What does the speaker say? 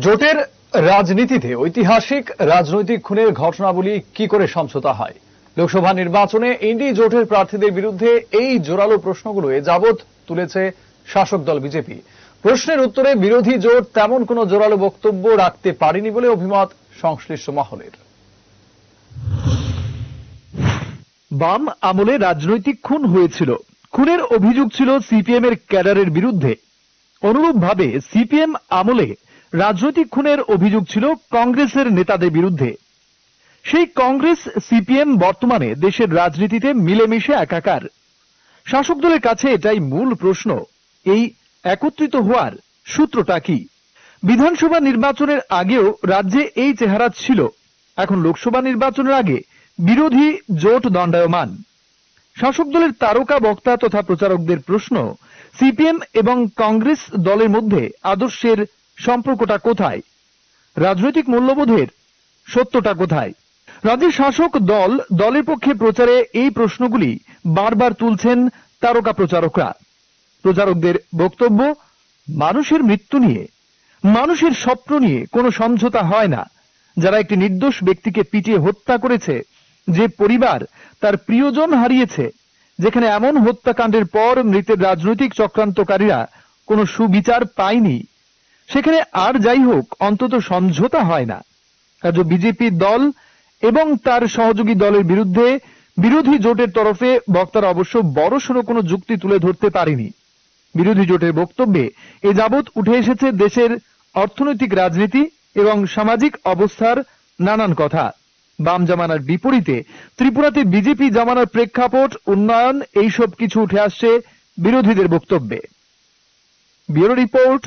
জোটের রাজনীতিতে ঐতিহাসিক রাজনৈতিক খুনের ঘটনাবলী কি করে সমঝোতা হয়? লোকসভা নির্বাচনে এনডি জোটের প্রার্থীদের বিরুদ্ধে এই জোরালো প্রশ্নগুলো এ যাবৎ তুলেছে শাসক দল বিজেপি। প্রশ্নের উত্তরে বিরোধী জোট তেমন কোনো জোরালো বক্তব্য রাখতে পারেনি বলে অভিমত সংশ্লিষ্ট মহলের। বাম আমলে রাজনৈতিক খুন হয়েছিল। খুনের অভিযোগ ছিল সিপিএম এর ক্যাডারের বিরুদ্ধে। অনুরূপভাবে সিপিএম আমলে রাজনৈতিক খুনের অভিযোগ ছিল কংগ্রেসের নেতাদের বিরুদ্ধে। সেই কংগ্রেস, সিপিএম বর্তমানে দেশের রাজনীতিতে মিলেমিশে একাকার। শাসক দলের কাছে এটাই মূল প্রশ্ন, এই একত্রিত হওয়ার সূত্রটা কি? বিধানসভা নির্বাচনের আগেও রাজ্যে এই চেহারা ছিল, এখন লোকসভা নির্বাচনের আগে বিরোধী জোট দণ্ডায়মান। শাসক দলের তারকা বক্তা তথা প্রচারকদের প্রশ্ন, সিপিএম এবং কংগ্রেস দলের মধ্যে আদর্শের সম্পর্কটা কোথায়? রাজনৈতিক মূল্যবোধের সত্যটা কোথায়? রাজ্যের শাসক দল, দলের পক্ষে প্রচারে এই প্রশ্নগুলি বারবার তুলছেন তারকা প্রচারকরা। প্রচারকদের বক্তব্য, মানুষের মৃত্যু নিয়ে। মানুষের স্বপ্ন নিয়ে কোনো সমঝোতা হয় না। যারা একটি নির্দোষ ব্যক্তিকে পিটিয়ে হত্যা করেছে, যে পরিবার তার প্রিয়জন হারিয়েছে, যেখানে এমন হত্যাকাণ্ডের পর মৃতের রাজনৈতিক চক্রান্তকারীরা কোনো সুবিচার পায়নি সেখানে আর যাই হোক, অন্তত সমঝোতা হয় না। কাজ বিজেপি দল এবং তার সহযোগী দলের বিরুদ্ধে বিরোধী জোটের তরফে বক্তারা অবশ্য বড়সড় কোনো যুক্তি তুলে ধরতে পারেনি। বিরোধী জোটের বক্তব্যে এ যাবৎ উঠে এসেছে দেশের অর্থনৈতিক রাজনীতি এবং সামাজিক অবস্থার নানান কথা। বাম জামানার বিপরীতে ত্রিপুরাতে বিজেপি জামানার প্রেক্ষাপট, উন্নয়ন, এইসব কিছু উঠে আসছে বিরোধীদের বক্তব্যে। Bureau report